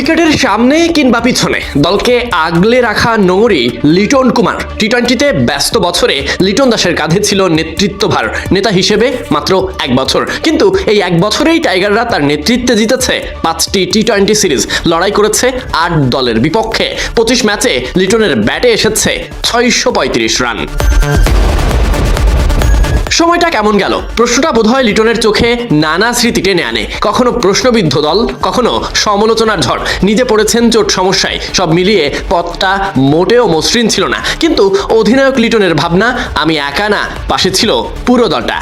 উইকেটের সামনে কিংবা পিছনে দলকে আগলে রাখা নোংরি লিটন কুমার। টি টোয়েন্টিতে ব্যস্ত বছরে লিটন দাসের কাঁধে ছিল নেতৃত্বভার নেতা হিসেবে মাত্র এক বছর। কিন্তু এই এক বছরেই টাইগাররা তার নেতৃত্বে জিতেছে পাঁচটি টি টোয়েন্টি সিরিজ। লড়াই করেছে আট দলের বিপক্ষে। পঁচিশ ম্যাচে লিটনের ব্যাটে এসেছে ছয়শো পঁয়ত্রিশ রান। সময়টা কেমন গেল? প্রশ্নটা বোধহয় লিটনের চোখে নানা স্মৃতি টেনে আনে। কখনো প্রশ্নবিদ্ধ দল, কখনো সমালোচনার ঝড়। নিজে পড়েছেন চোট সমস্যায়। সব মিলিয়ে পথটা মোটেও মসৃণ ছিল না। কিন্তু অধিনায়ক লিটনের ভাবনা, আমি একা না, পাশে ছিল পুরো দলটা।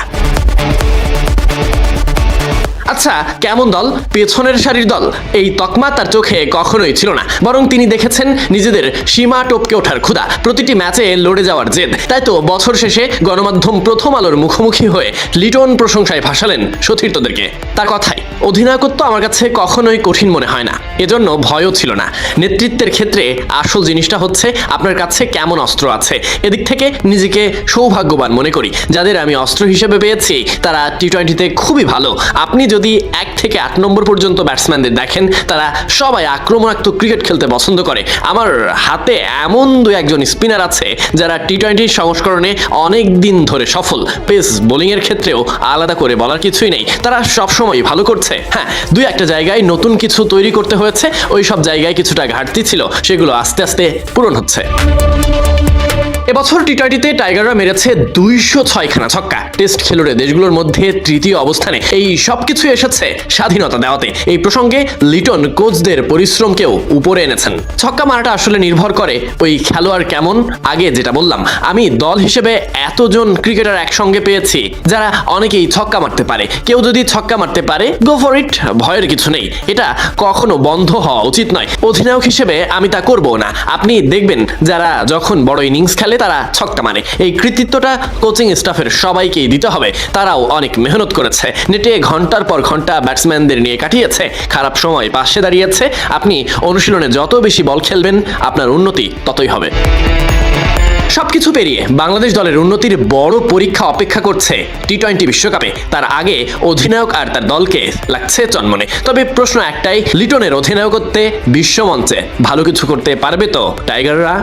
আচ্ছা কেমন দল? পেছনের সারির দল। এই তকমা তার চোখে কখনোই ছিল না। বরং তিনি দেখেছেন নিজেদের সীমা টপকে ওঠার ক্ষুধা। প্রতিটি ম্যাচে লড়ে যাওয়ার জেদ। তাই তো বছর শেষে গণমাধ্যম প্রথম আলোর মুখোমুখি হয়ে লিটন প্রশংসায় ভাসালেন সতীর্থদেরকে। তার কথাই, অধিনায়কত্ব আমার কাছে কখনোই কঠিন মনে হয় না। এজন্য ভয়ও ছিল না। নেতৃত্বের ক্ষেত্রে আসল জিনিসটা হচ্ছে আপনার কাছে কেমন অস্ত্র আছে। এদিক থেকে নিজেকে সৌভাগ্যবান মনে করি। যাদের আমি অস্ত্র হিসেবে পেয়েছি, তারা টি টোয়েন্টিতে খুবই ভালো। আপনি যদি এক থেকে আট নম্বর পর্যন্ত ব্যাটসম্যানদের দেখেন, তারা সবাই আক্রমণাত্মক ক্রিকেট খেলতে পছন্দ করে। আমার হাতে এমন দু একজন স্পিনার আছে, যারা টি টোয়েন্টির সংস্করণে অনেক দিন ধরে সফল। পেস বোলিংয়ের ক্ষেত্রেও আলাদা করে বলার কিছুই নেই। তারা সবসময় ভালো করছে। হ্যাঁ দুই একটা জায়গায় নতুন কিছু তৈরি করতে হয়েছে। ওই সব জায়গায় কিছুটা ঘাটতি ছিল। সেগুলো আস্তে আস্তে পূরণ হচ্ছে। এবছর টি টোয়েন্টিতে টাইগাররা মেরেছে দুইশো ছয়খানা ছক্কা। টেস্ট খেলুড়ে দেশগুলোর মধ্যে তৃতীয় অবস্থানে এই সব কিছু এসেছে স্বাধীনতা দেওয়াতে। এই প্রসঙ্গে লিটন কোচদের পরিশ্রমকেও উপরে এনেছেন। ছক্কা মারাটা আসলে নির্ভর করে ওই খেলোয়াড় কেমন? আগে যেটা বললাম, আমি দল হিসেবে এতজন ক্রিকেটার একসঙ্গে পেয়েছি, যারা অনেকেই ছক্কা মারতে পারে। কেউ যদি ছক্কা মারতে পারে গো ফর ইট ভয়ের কিছু নেই। এটা কখনো বন্ধ হওয়া উচিত নয়। অধিনায়ক হিসেবে আমি তা করব না। আপনি দেখবেন যারা যখন বড় ইনিংস খেলে তারা ছক্কা মারে। এই কৃতিত্বটা কোচিং স্টাফের সবাইকেই দিতে হবে। তারাও অনেক মেহনত করেছে। নেটে ঘণ্টার পর ঘণ্টা ব্যাটসম্যানদের নিয়ে কাটিয়েছে। খারাপ সময় পাশে দাঁড়িয়েছে। আপনি অনুশীলনে যত বেশি বল খেলবেন, আপনার উন্নতি ততই হবে। সবকিছু পেরিয়ে বাংলাদেশ দলের উন্নতির বড় পরীক্ষা অপেক্ষা করছে টি টোয়েন্টি বিশ্বকাপে। তার আগে অধিনায়ক আর তার দলকে লাগছে চন্মনে। তবে প্রশ্ন একটাই, লিটনের অধিনায়কত্বে বিশ্বমঞ্চে ভালো কিছু করতে পারবে তো টাইগাররা?